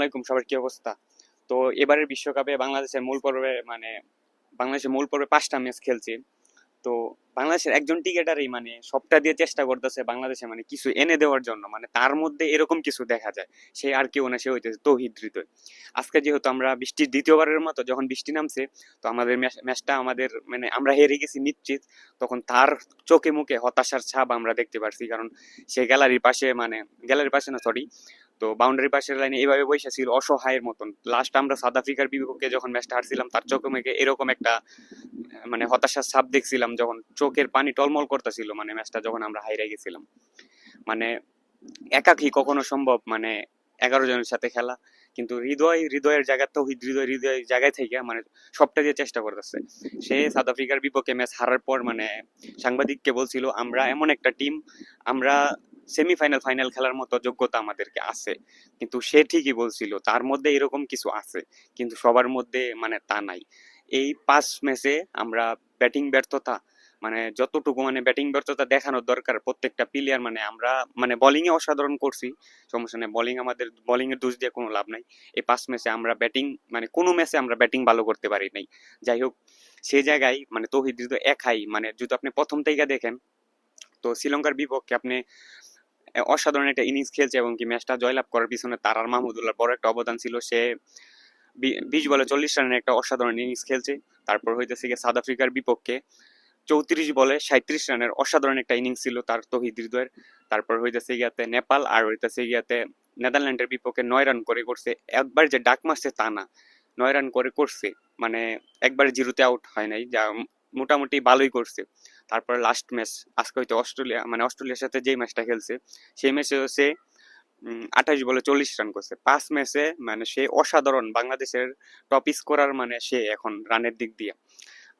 আলাইকুম, সবার কি অবস্থা? তো এবারের বিশ্বকাপে বাংলাদেশের মূল পর্বে মানে বাংলাদেশের মূল পর্বে পাঁচটা ম্যাচ খেলছে। তো বাংলাদেশের একজন টিকেটারই মানে সবটা দিয়ে চেষ্টা করতেছে বাংলাদেশে মানে কিছু এনে দেওয়ার জন্য। মানে তার মধ্যে এরকম কিছু দেখা যায়, সে আর কেউ না, সে হইতেছে তৌহিদ হৃদয়। আজকে যেহেতু আমরা বৃষ্টির দ্বিতীয়বারের মতো যখন বৃষ্টি নামছে, তো আমাদের ম্যাচটা আমাদের মানে আমরা হেরে গেছি নিশ্চিত। তখন তার চোখে মুখে হতাশার ছাপ আমরা দেখতে পারছি, কারণ সে গ্যালারির পাশে মানে গ্যালারির পাশে না সরি তো বাউন্ডারি পাশের লাইনে এইভাবে বসে ছিল, অসহায়ের মতন। লাস্ট আমরা সাউথ আফ্রিকার বিপক্ষে যখন ম্যাচটা হারছিলাম, তার চোখে মুখে এরকম একটা মানে হতাশার ছাপ দেখছিলাম, যখন চোখের পানি টলমল করতেছিল মানে ম্যাচটা যখন আমরা হাইরে গেছিলাম। মানে একাকি কখনো সম্ভব মানে এগারো জনের সাথে খেলা। কিন্তু হৃদয়, হৃদয়ের জায়গা তো হৃদয় হৃদয় জায়গায় থেকে মানে সবটা দিয়ে চেষ্টা করতেছে, সে সাউথ আফ্রিকার বিপক্ষে ম্যাচ হারার পর মানে সাংবাদিককে বলছিল, আমরা এমন একটা টিম আমরা সেমিফাইনাল ফাইনাল খেলার মতো যোগ্যতা আমাদেরকে আছে। কিন্তু সে ঠিকই বলছিল, তার মধ্যে এরকম কিছু আছে, কিন্তু সবার মধ্যে মানে তা নাই। এই পাঁচ ম্যাচে আমরা ব্যাটিং ব্যর্থতা মানে যতটুকু মানে ব্যাটিং ব্যর্থতা দেখানোর দরকার, প্রত্যেকটা প্লেয়ার মানে আমরা মানে বোলিং এ অসাধারণ করছি, সমস্যা নেই। বোলিং আমাদের বোলিং এর দোষ দিয়ে কোনো লাভ নাই। এই পাঁচ ম্যাচে আমরা ব্যাটিং মানে কোনো ম্যাচে আমরা ব্যাটিং ভালো করতে পারি নাই। যাই হোক সেই জায়গায় মানে তৌহিদ একাই মানে যদি আপনি প্রথম থেকে দেখেন, তো শ্রীলঙ্কার বিপক্ষে আপনি অসাধারণ একটা ইনিংস খেলছে এবং কি ম্যাচটা জয়লাভ করার পিছনে তার আর মাহমুদুল্লাহর বড় একটা অবদান ছিল। সে বিশ বলে চল্লিশ রানের একটা অসাধারণ ইনিংস খেলছে। তারপর হইতেছে গিয়ে সাউথ আফ্রিকার বিপক্ষে চৌত্রিশ বলে সাঁত্রিশ রানের অসাধারণ একটা ইনিংস ছিল তার তহিদ হৃদয়ের। তারপর হইতেছে গিয়াতে নেপাল আর হইতেছে গিয়াতে নেদারল্যান্ডের বিপক্ষে নয় রান করে করছে। একবার যে ডাক মারছে তা না, নয় রান করে করছে। মানে একবার জিরোতে আউট হয় নাই, যা মোটামুটি ভালোই করছে। তারপর লাস্ট ম্যাচ আজকে হয়তো অস্ট্রেলিয়া মানে অস্ট্রেলিয়ার সাথে যেই ম্যাচটা খেলছে, সেই ম্যাচে সে আঠাশ বলে চল্লিশ রান করছে। পাঁচ ম্যাচে মানে সে অসাধারণ বাংলাদেশের টপ স্কোরার মানে সে এখন রানের দিক দিয়ে।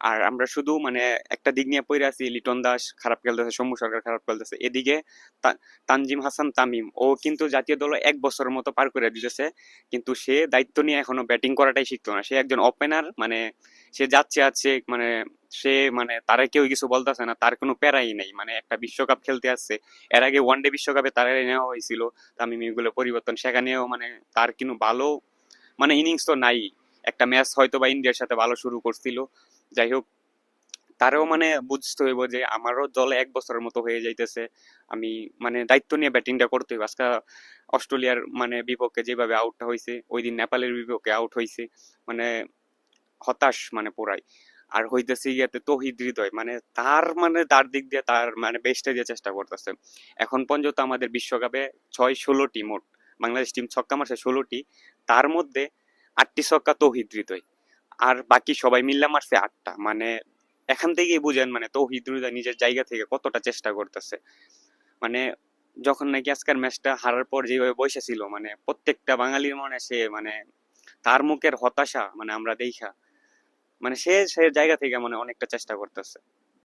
আর আমরা শুধু মানে একটা দিক নিয়ে পড়ে আছি, লিটন দাস খারাপ খেলতেছে, সৌম্য সরকার খারাপ খেলতেছে। এদিকে তানজিম হাসান তামিম, ও কিন্তু জাতীয় দলে এক বছরের মতো পার করে দিতেছে, কিন্তু সে দায়িত্ব নিয়ে এখনও ব্যাটিং করাটাই শিখতো না। সে একজন ওপেনার মানে সে যাচ্ছে আছে মানে সে মানে তারা কেউ কিছু বলতেছে না, তার কোনো প্যারাই নেই। মানে একটা বিশ্বকাপ খেলতে আসছে, এর আগে ওয়ানডে বিশ্বকাপে তারা নেওয়া হয়েছিল, তামিম এগুলো পরিবর্তন, সেখানেও মানে তার কিন্তু ভালো মানে ইনিংস তো নাই। একটা ম্যাচ হয়তো বা ইন্ডিয়ার সাথে ভালো শুরু করছিল। যাই হোক, তারও মানে বুঝতে হইব যে আমারও দলে এক বছরের মতো হয়ে যাইতেছে। আমি মানে দায়িত্ব নিয়ে ব্যাটিংটা করতে হইব। আজকে অস্ট্রেলিয়ার মানে বিপক্ষে যেভাবে আউট হয়েছে ওই দিন নেপালের বিপক্ষে আউট হয়েছে মানে হতাশ মানে পুরাই। আর হইতেছে ইয়াতে তহিদ হৃদয় মানে তার মানে তার দিক দিয়ে তার মানে বেস্টে দিয়ে চেষ্টা করতেছে। এখন পর্যন্ত আমাদের বিশ্বকাপে ছয় ষোলোটি মোট, বাংলাদেশ টিম ছক্কা মারছে ষোলোটি, তার মধ্যে আটটি ছক্কা তহিদ হৃদয়, আর বাকি সবাই মিল্লা মারছে আটটা মানে এখান থেকেই বুঝেন মানে তৌহিদ হৃদয় নিজের জায়গা থেকে কতটা চেষ্টা করতেছে। মানে যখন নাকি আজকের ম্যাচটা হারার পর যেভাবে বসে ছিল মানে প্রত্যেকটা বাঙালির মনে সে মানে তার মুখের হতাশা মানে আমরা দেখা মানে সে সে জায়গা থেকে মানে অনেকটা চেষ্টা করতেছে।